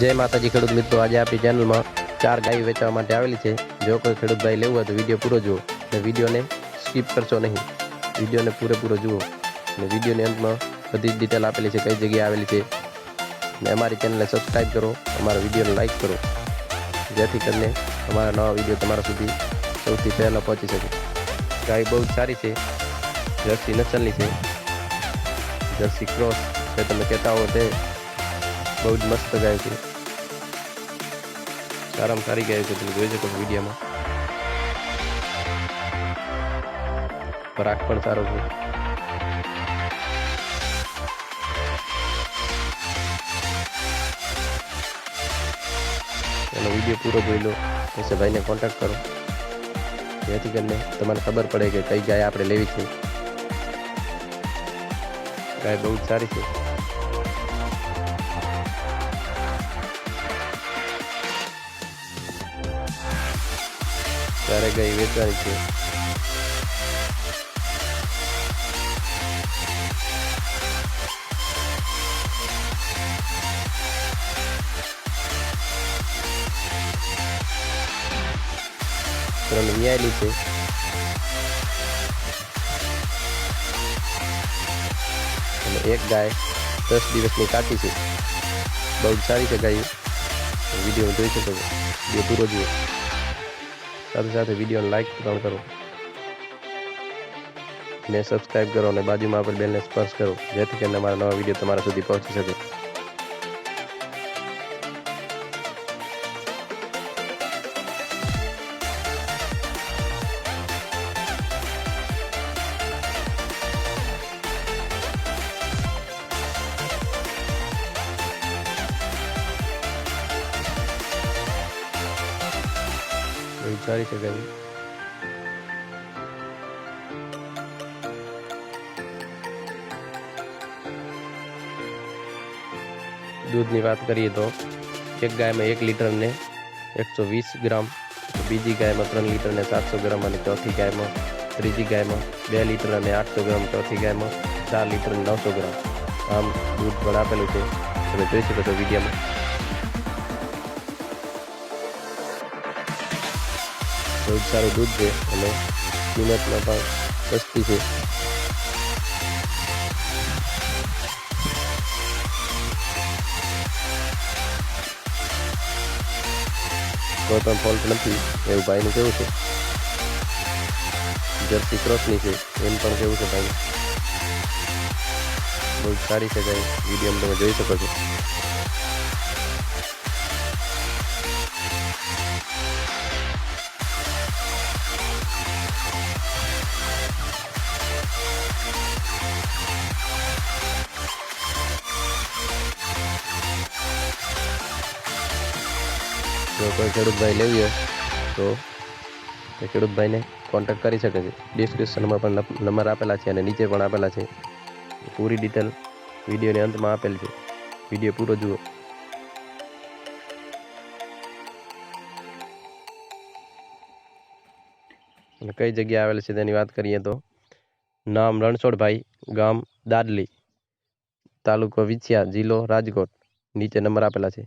જય માતાજી ખેડૂત મિત્રો. આજે આપણી ચેનલમાં ચાર ગાય વેચવા માટે આવેલી છે. જો કોઈ ખેડૂત ભાઈ લેવું હોય તો વીડિયો પૂરો જુઓ અને વિડીયોને સ્કીપ કરશો નહીં. વિડીયોને પૂરેપૂરો જુઓ અને વિડીયોની અંતમાં બધી જ ડિટેલ આપેલી છે, કઈ જગ્યાએ આવેલી છે. અને અમારી ચેનલને સબસ્ક્રાઈબ કરો, અમારા વિડીયોને લાઇક કરો. જેથી કરીને અમારા નવા વીડિયો તમારા સુધી સૌથી પહેલાં પહોંચી શકે. ગાય બહુ જ સારી છે, જર્સી નસલની છે. જર્સી ક્રોસ, જે તમે કહેતા હો તે બહુ જ મસ્ત ગાય છે. સારામાં સારી ગાય છે, તમે જોઈ શકો છો પરાગ પણ સારો છે. એનો વીડિયો પૂરો જોઈ લો. પછી ભાઈને કોન્ટેક્ટ કરો. જેથી કરીને તમને ખબર પડે કે કઈ ગાય આપણે લેવી છે. ગાય બહુ જ સારી છે. ત્યારે ગાય વેચવાની છે ત્રણ વિયાયેલી છે. અને એક ગાય દસ દિવસની કાઢી છે. બહુ સારી છે ગાય. વીડિયો જોઈ શકો છો. બે પૂરો જુઓ. સાથે સાથે વિડીયોને લાઈક પણ કરો. ને સબસ્ક્રાઈબ કરો અને બાજુમાં આપેલ બેલને સ્પર્શ કરો, જેથી કરીને અમારા નવા વીડિયો તમારા સુધી પહોંચી શકે. બહુ જ સારી છે ગાય દૂધની વાત કરીએ તો એક ગાયમાં એક લીટર ને એકસો વીસ ગ્રામ બીજી ગાયમાં ત્રણ લીટર ને સાતસો ગ્રામ અને ચોથી ગાયમાં ત્રીજી ગાયમાં બે લીટર અને આઠસો ગ્રામ ચોથી ગાયમાં ચાર લીટર અને નવસો ગ્રામ આમ દૂધ પણ આપેલું છે તમે જોઈ શકો છો વિડીયોમાં બહુ જ સારું દૂધ છે અને કિંમતમાં પણ સસ્તી છે. કોઈ પણ ફોલ્ટ નથી, એવું ભાઈનું કેવું છે? જર્સી ક્રોસની છે, એમ પણ કેવું છે ભાઈ? બહુ સારી છે ગાય વીડિયો તમે જોઈ શકો છો. જો કોઈ ખેડૂતભાઈ લેવી હોય તો તે ખેડૂતભાઈને કોન્ટેક કરી શકે છે. ડિસ્ક્રિપ્શનમાં પણ નંબર આપેલા છે અને નીચે પણ આપેલા છે. પૂરી ડિટેલ વિડીયોની અંતમાં આપેલ છે. વીડિયો પૂરો જુઓ. અને કઈ જગ્યાએ આવેલ છે તેની વાત કરીએ તો, નામ રણછોડભાઈ, ગામ દાદલી, તાલુકો વિછિયા, જિલ્લો રાજકોટ. નીચે નંબર આપેલા છે.